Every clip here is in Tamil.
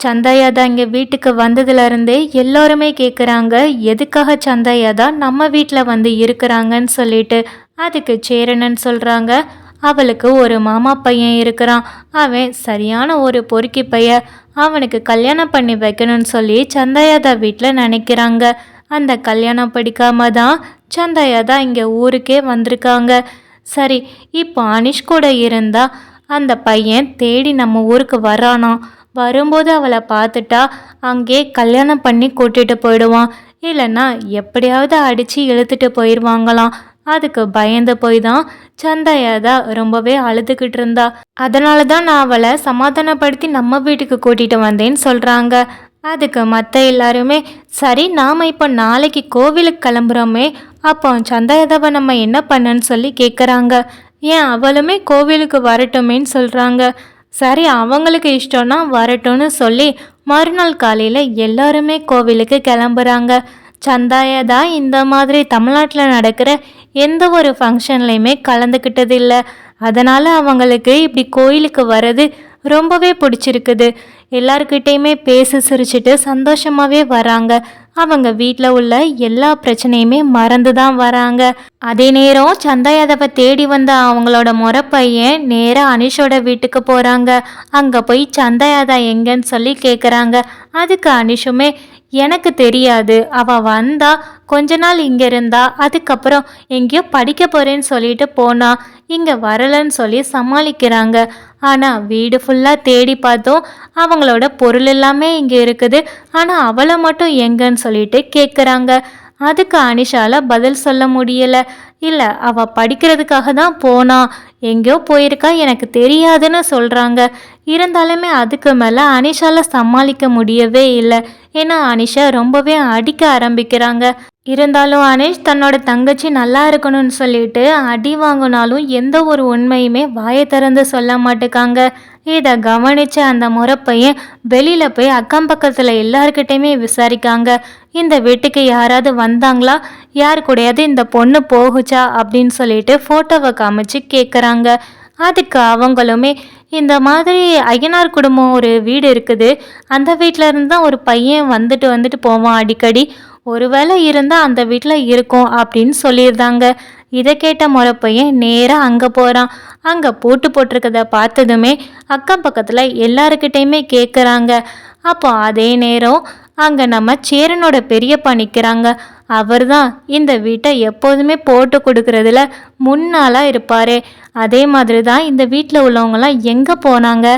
சந்தாயாதா இங்கே வீட்டுக்கு வந்ததுலேருந்தே எல்லோருமே கேட்குறாங்க எதுக்காக சந்தாயாதா நம்ம வீட்டில் வந்து இருக்கிறாங்கன்னு சொல்லிட்டு. அதுக்கு சேரணன் சொல்கிறாங்க அவளுக்கு ஒரு மாமா பையன் இருக்கிறான் அவன் சரியான ஒரு பொறுக்கி பையன் அவனுக்கு கல்யாணம் பண்ணி வைக்கணும்னு சொல்லி சந்தாயாதா வீட்டில் நினைக்கிறாங்க. அந்த கல்யாணம் படிக்காம தான் சந்தாயாதா இங்கே ஊருக்கே வந்திருக்காங்க. சரி இப்போ அனிஷ் கூட இருந்தால் அந்த பையன் தேடி நம்ம ஊருக்கு வரானான் வரும்போது அவளை பார்த்துட்டா அங்கே கல்யாணம் பண்ணி கூட்டிட்டு போயிடுவான். இல்லைன்னா எப்படியாவது அடித்து இழுத்துட்டு போயிடுவாங்களாம் அதுக்கு பயந்து போய் தான் சந்தையாதா ரொம்பவே அழுதுகிட்டு இருந்தா. அதனால தான் நான் அவளை சமாதானப்படுத்தி நம்ம வீட்டுக்கு கூட்டிட்டு வந்தேன்னு சொல்கிறாங்க அதுக்கு மற்ற எல்லாருமே சரி நாம் இப்போ நாளைக்கு கோவிலுக்கு கிளம்புறோமே. அப்போ சந்தாயாதாவை நம்ம என்ன பண்ணன்னு சொல்லி கேட்குறாங்க ஏன் அவளுமே கோவிலுக்கு வரட்டுமேன்னு சொல்கிறாங்க சரி அவங்களுக்கு இஷ்டம்னா வரட்டும்னு சொல்லி மறுநாள் காலையில் எல்லாருமே கோவிலுக்கு கிளம்புறாங்க. சந்தாயதா இந்த மாதிரி தமிழ்நாட்டில் நடக்கிற எந்த ஒரு ஃபங்க்ஷன்லையுமே கலந்துக்கிட்டது இல்லை அதனால் அவங்களுக்கு இப்படி கோயிலுக்கு வர்றது ரொம்பவே பிடிச்சிருக்குது. எல்லாருக்கிட்டேயுமே பேசி சிரிச்சிட்டு சந்தோஷமாகவே வராங்க. அவங்க வீட்டில் உள்ள எல்லா பிரச்சனையுமே மறந்து தான் வராங்க. அதே நேரம் சந்தாயாதவை தேடி வந்த அவங்களோட முறை பையன் நேராக அனிஷோட வீட்டுக்கு போகிறாங்க அங்கே போய் சந்தாயாதா எங்கன்னு சொல்லி கேட்குறாங்க அதுக்கு அனிஷுமே எனக்கு தெரியாது. அவ வந்தா கொஞ்ச நாள் இங்க இருந்தா அதுக்கப்புறம் எங்கேயோ படிக்க போறேன்னு சொல்லிட்டு போனா இங்க வரலன்னு சொல்லி சமாளிக்கிறாங்க. ஆனால் வீடு ஃபுல்லாக தேடி பார்த்தோம். அவங்களோட பொருள் எல்லாமே இங்கே இருக்குது. ஆனால் அவளை மட்டும் எங்கன்னு சொல்லிட்டு கேட்குறாங்க அதுக்கு அனிஷால பதில் சொல்ல முடியலை. இல்லை அவள் படிக்கிறதுக்காக தான் போனா. எங்கேயோ போயிருக்கா எனக்கு தெரியாதுன்னு சொல்கிறாங்க இருந்தாலுமே அதுக்கு மேலே அனிஷால சமாளிக்க முடியவே இல்லை. ஏன்னா அனிஷா ரொம்பவே அடிக்க ஆரம்பிக்கிறாங்க. இருந்தாலும் அனிஷ் தன்னோட தங்கச்சி நல்லா இருக்கணும்னு சொல்லிட்டு அடி வாங்கினாலும் எந்த ஒரு உண்மையுமே வாயை திறந்து சொல்ல மாட்டேக்காங்க. இதை கவனிச்ச அந்த முறப்பையன் வெளியில் போய் அக்கம் பக்கத்தில் எல்லார்கிட்டயுமே விசாரிக்காங்க. இந்த வீட்டுக்கு யாராவது வந்தாங்களா? யார் கூடயாவது இந்த பொண்ணு போகுச்சா? அப்படின்னு சொல்லிட்டு ஃபோட்டோவை காமிச்சு கேட்குறாங்க அதுக்கு அவங்களுமே இந்த மாதிரி ஐயனார் குடும்பம் ஒரு வீடு இருக்குது. அந்த வீட்டில் இருந்து தான் ஒரு பையன் வந்துட்டு வந்துட்டு போவான் அடிக்கடி. ஒருவேளை இருந்தால் அந்த வீட்டில் இருக்கும் அப்படின்னு சொல்லியிருந்தாங்க. இதை கேட்ட முறை பையன் நேராக அங்கே போகிறான் அங்கே பூட்டு போட்டிருக்கத பார்த்ததுமே அக்கம் பக்கத்தில் எல்லாருக்கிட்டேயுமே கேட்குறாங்க அப்போ அதே நேரம் அங்கே நம்ம சேரனோட பெரியப்பா நிற்கிறாங்க அவர் தான் இந்த வீட்டை எப்போதுமே போட்டு கொடுக்கறதுல முன்னாளாக இருப்பார். அதே மாதிரி தான் இந்த வீட்டில் உள்ளவங்கலாம் எங்கே போனாங்க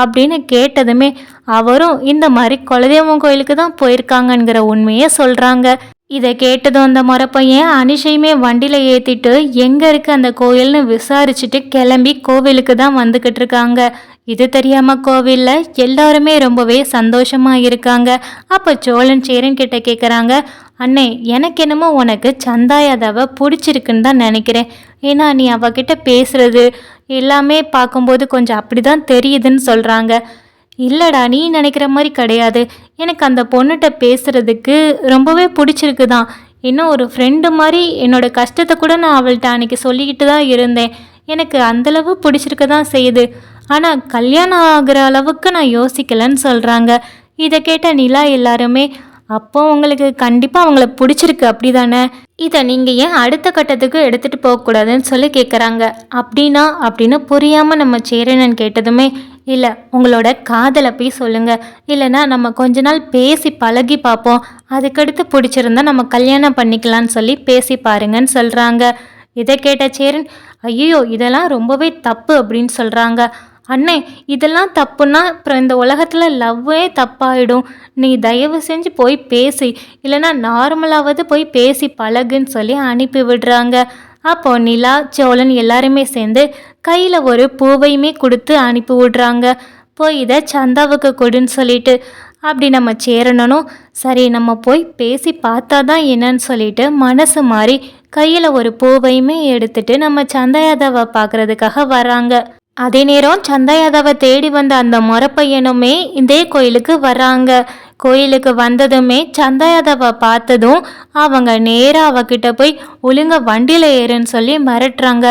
அப்படின்னு கேட்டதுமே அவரும் இந்த மாதிரி குலதெய்வம் கோயிலுக்கு தான் போயிருக்காங்கங்கிற உண்மையை சொல்கிறாங்க இதை கேட்டதும் அந்த முறப்பையன் அனிஷையுமே வண்டியில் ஏற்றிட்டு எங்கே இருக்குது அந்த கோயில்னு விசாரிச்சுட்டு கிளம்பி கோவிலுக்கு தான் வந்துக்கிட்டு இருக்காங்க. இது தெரியாமல் கோவில்ல எல்லாருமே ரொம்பவே சந்தோஷமாக இருக்காங்க. அப்போ சோழன் சேரன் கிட்ட கேட்குறாங்க அண்ணே எனக்கு என்னமோ உனக்கு சந்தாயாதாவை பிடிச்சிருக்குன்னு தான் நினைக்கிறேன். ஏன்னா நீ அவகிட்ட பேசுறது எல்லாமே பார்க்கும்போது கொஞ்சம் அப்படி தான் தெரியுதுன்னு சொல்கிறாங்க இல்லைடா நீ நினைக்கிற மாதிரி கிடையாது. எனக்கு அந்த பொண்ணுகிட்ட பேசுறதுக்கு ரொம்பவே பிடிச்சிருக்கு தான் இன்னும் ஒரு ஃப்ரெண்டு மாதிரி என்னோட கஷ்டத்தை கூட நான் அவள்கிட்ட அன்னைக்கு சொல்லிக்கிட்டு தான் இருந்தேன். எனக்கு அந்தளவு பிடிச்சிருக்க தான் செய்யுது. ஆனால் கல்யாணம் ஆகிற அளவுக்கு நான் யோசிக்கலைன்னு சொல்கிறாங்க இதை கேட்ட நிலா எல்லாருமே அப்போ உங்களுக்கு கண்டிப்பாக அவங்கள பிடிச்சிருக்கு அப்படி தானே இதை நீங்கள் ஏன் அடுத்த கட்டத்துக்கு எடுத்துகிட்டு போகக்கூடாதுன்னு சொல்லி கேட்குறாங்க அப்படின்னா அப்படின்னு புரியாமல் நம்ம சேரனன் கேட்டதுமே இல்லை உங்களோட காதலை போய் சொல்லுங்கள் இல்லைன்னா நம்ம கொஞ்ச நாள் பேசி பழகி பார்ப்போம். அதுக்கடுத்து பிடிச்சிருந்தா நம்ம கல்யாணம் பண்ணிக்கலான்னு சொல்லி பேசி பாருங்கன்னு சொல்கிறாங்க இதை கேட்ட சேரன் ஐயோ இதெல்லாம் ரொம்பவே தப்பு அப்படின்னு சொல்கிறாங்க அண்ணே இதெல்லாம் தப்புன்னா அப்புறம் இந்த உலகத்தில் லவ்வே தப்பாயிடும். நீ தயவு செஞ்சு போய் பேசி இல்லைன்னா நார்மலாவது போய் பேசி பழகுன்னு சொல்லி அனுப்பி விடுறாங்க. அப்போ நிலா சோழன் எல்லாருமே சேர்ந்து கையில் ஒரு பூவையுமே கொடுத்து அனுப்பி விடுறாங்க. போய் இதை சந்தாவுக்கு கொடுன்னு சொல்லிட்டு அப்படி நம்ம சேரணும் சரி நம்ம போய் பேசி பார்த்தா தான் என்னன்னு சொல்லிட்டு மனசு மாறி கையில் ஒரு பூவையுமே எடுத்துட்டு நம்ம சந்தாயாதாவை பார்க்கறதுக்காக வராங்க. அதே நேரம் சந்தாயாதாவை தேடி வந்த அந்த மொரப்பையனுமே இதே கோயிலுக்கு வர்றாங்க. கோயிலுக்கு வந்ததுமே சந்தாயாதாவை பார்த்ததும் அவங்க நேராக அவகிட்ட போய் ஒழுங்க வண்டியில் ஏறுன்னு சொல்லி மிரட்டுறாங்க.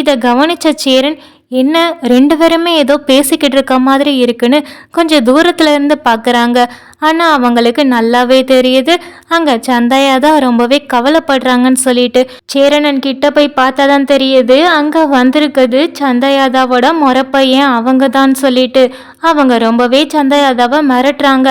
இதை கவனிச்ச சேரன் என்ன ரெண்டு பேருமே ஏதோ பேசிக்கிட்டு இருக்க மாதிரி இருக்குன்னு கொஞ்சம் தூரத்துல இருந்து பார்க்குறாங்க ஆனால் அவங்களுக்கு நல்லாவே தெரியுது. அங்கே சந்தாயா தான் ரொம்பவே கவலைப்படுறாங்கன்னு சொல்லிட்டு சேரணன் கிட்ட போய் பார்த்தா தான் தெரியுது. அங்கே வந்திருக்குது சந்தையாதாவோட முறப்பையன் அவங்க தான் சொல்லிட்டு. அவங்க ரொம்பவே சந்தாயாதாவை மிரட்டுறாங்க.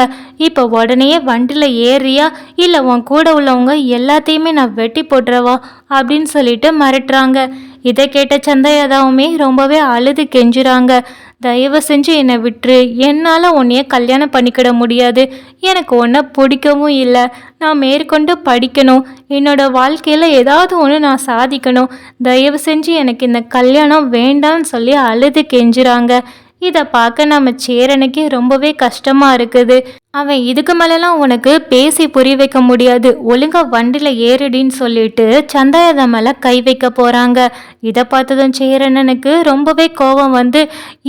இப்போ உடனே வண்டியில் ஏறியா இல்லை உன் கூட உள்ளவங்க எல்லாத்தையுமே நான் வெட்டி போட்டுறவா? அப்படின்னு சொல்லிட்டு மிரட்டுறாங்க. இதை கேட்ட சந்தையதாவுமே ரொம்பவே அழுது கெஞ்சுறாங்க. தயவு செஞ்சு என்னை விட்டுரு. என்னால் உன்னைய கல்யாணம் பண்ணிக்கிட முடியாது. எனக்கு ஒன்றை பிடிக்கவும் இல்லை. நான் மேற்கொண்டு படிக்கணும். என்னோட வாழ்க்கையில் ஏதாவது ஒன்று நான் சாதிக்கணும். தயவு செஞ்சு எனக்கு இந்த கல்யாணம் வேண்டாம்னு சொல்லி அழுது கெஞ்சுறாங்க. இதை பார்க்க நம்ம சேரனுக்கே ரொம்பவே கஷ்டமாக இருக்குது. அவன் இதுக்கு மேலெல்லாம் உனக்கு பேசி புரிய வைக்க முடியாது. ஒழுங்கா வண்டியில் ஏறுடின்னு சொல்லிட்டு சந்தாயதா மேலே கை வைக்க போகிறாங்க இதை பார்த்ததும் சேரனனுக்கு ரொம்பவே கோபம் வந்து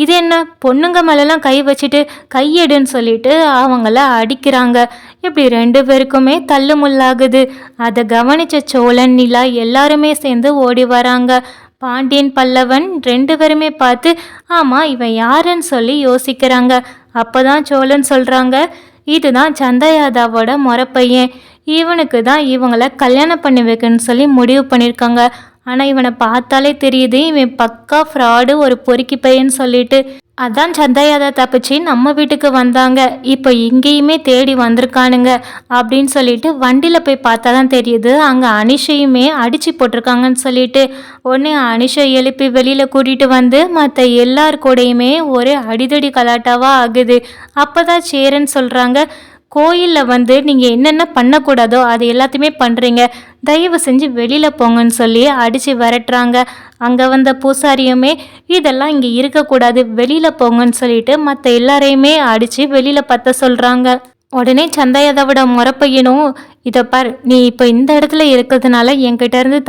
இது என்ன பொண்ணுங்க மேலெல்லாம் கை வச்சுட்டு கையெடுன்னு சொல்லிட்டு அவங்கள அடிக்கிறாங்க. இப்படி ரெண்டு பேருக்குமே தள்ளுமுள்ளாகுது. அதை கவனித்த சோழன் நிலா எல்லாருமே சேர்ந்து ஓடி வராங்க. பாண்டியன் பல்லவன் ரெண்டு பேருமே பார்த்து ஆமாம் இவன் யாருன்னு சொல்லி யோசிக்கிறாங்க. அப்போதான் சோழன் சொல்கிறாங்க இதுதான் சந்தயாதாவோட முறப்பையன். இவனுக்கு தான் இவங்கள கல்யாணம் பண்ணி வைக்கணும்னு சொல்லி முடிவு பண்ணியிருக்காங்க. ஆனால் இவனை பார்த்தாலே தெரியுது இவன் பக்கா ஃப்ராடு ஒரு பொறுக்கி பையன்னு சொல்லிட்டு. அதான் சந்தையாதா தப்பிச்சு நம்ம வீட்டுக்கு வந்தாங்க. இப்போ இங்கேயுமே தேடி வந்திருக்கானுங்க அப்படின்னு சொல்லிட்டு வண்டியில் போய் பார்த்தா தான் தெரியுது. அங்கே அனிஷையுமே அடித்து போட்டிருக்காங்கன்னு சொல்லிட்டு. உடனே அனிஷை எழுப்பி வெளியில் கூட்டிகிட்டு வந்து மற்ற எல்லார் கூடையுமே ஒரு அடிதடி கலாட்டாவாக ஆகுது. அப்போ தான் சேரன்னு சொல்கிறாங்க கோயிலில் வந்து நீங்கள் என்னென்ன பண்ணக்கூடாதோ அது எல்லாத்தையுமே பண்ணுறீங்க தயவு செஞ்சு வெளியில் போங்கன்னு சொல்லி அடித்து விரட்டுறாங்க. அங்கே வந்த பூசாரியுமே இதெல்லாம் இங்கே இருக்கக்கூடாது. வெளியில் போங்கன்னு சொல்லிட்டு மற்ற எல்லாரையுமே அடித்து வெளியில் பற்ற சொல்கிறாங்க உடனே சந்தாயதாவோட முறப்பையனும் இதை பார் நீ இப்போ இந்த இடத்துல இருக்கிறதுனால என்கிட்ட இருந்து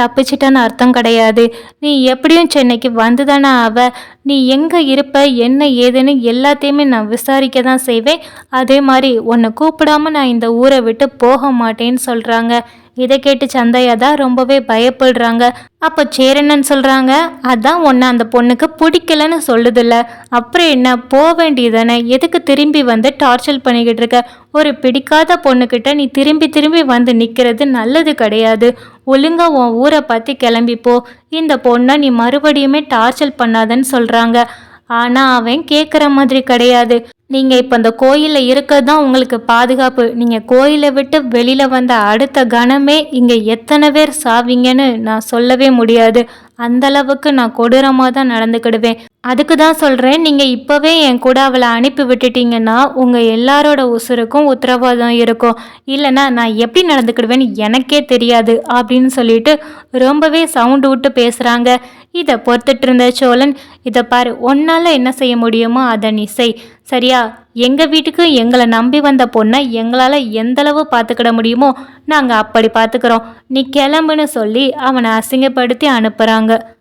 அர்த்தம் கிடையாது. நீ எப்படியும் சென்னைக்கு வந்து தானே ஆவ. நீ எங்கே இருப்ப என்ன ஏதுன்னு எல்லாத்தையுமே நான் விசாரிக்க தான் செய்வேன். அதே மாதிரி உன்னை கூப்பிடாம நான் இந்த ஊரை விட்டு போக மாட்டேன்னு சொல்கிறாங்க இதை கேட்டு சந்தையா தான் ரொம்பவே பயப்படுறாங்க. அப்போ சேரனன்னு சொல்கிறாங்க அதான் ஒன்று அந்த பொண்ணுக்கு பிடிக்கலன்னு சொல்லுதில்ல. அப்புறம் என்ன? போக வேண்டியதானே எதுக்கு திரும்பி வந்து டார்ச்சர் பண்ணிக்கிட்டு இருக்க? ஒரு பிடிக்காத பொண்ணுக்கிட்ட நீ திரும்பி திரும்பி வந்து நிற்கிறது நல்லது கிடையாது. ஒழுங்கா உன் ஊரை பற்றி கிளம்பிப்போ இந்த பொண்ணை நீ மறுபடியுமே டார்ச்சர் பண்ணாதன்னு சொல்கிறாங்க ஆனால் அவன் கேட்குற மாதிரி கிடையாது. நீங்கள் இப்போ இந்த கோயிலில் இருக்கிறது தான் உங்களுக்கு பாதுகாப்பு. நீங்கள் கோயிலை விட்டு வெளியில் வந்த அடுத்த கணமே இங்கே எத்தனை பேர் சாவீங்கன்னு நான் சொல்லவே முடியாது. அந்தளவுக்கு நான் கொடூரமாக தான் நடந்துக்கிடுவேன். அதுக்கு தான் சொல்கிறேன் நீங்கள் இப்போவே என் கூட அவளை அனுப்பி விட்டுட்டீங்கன்னா உங்கள் எல்லாரோட உசுருக்கும் உத்தரவாதம் இருக்கும். இல்லைன்னா நான் எப்படி நடந்துக்கிடுவேன்னு எனக்கே தெரியாது அப்படின்னு சொல்லிட்டு ரொம்பவே சவுண்டு விட்டு பேசுகிறாங்க இதை பொறுத்துட்டு இருந்த சோழன் இதை பாரு உன்னால் என்ன செய்ய முடியுமோ அதை நீ செய். சரியா? எங்கள் வீட்டுக்கு எங்களை நம்பி வந்த பொண்ணை எங்களால் எந்தளவு பார்த்துக்கிட முடியுமோ நாங்கள் அப்படி பார்த்துக்கிறோம். நீ கிளம்புன்னு சொல்லி அவனை அசிங்கப்படுத்தி அனுப்புகிறாங்க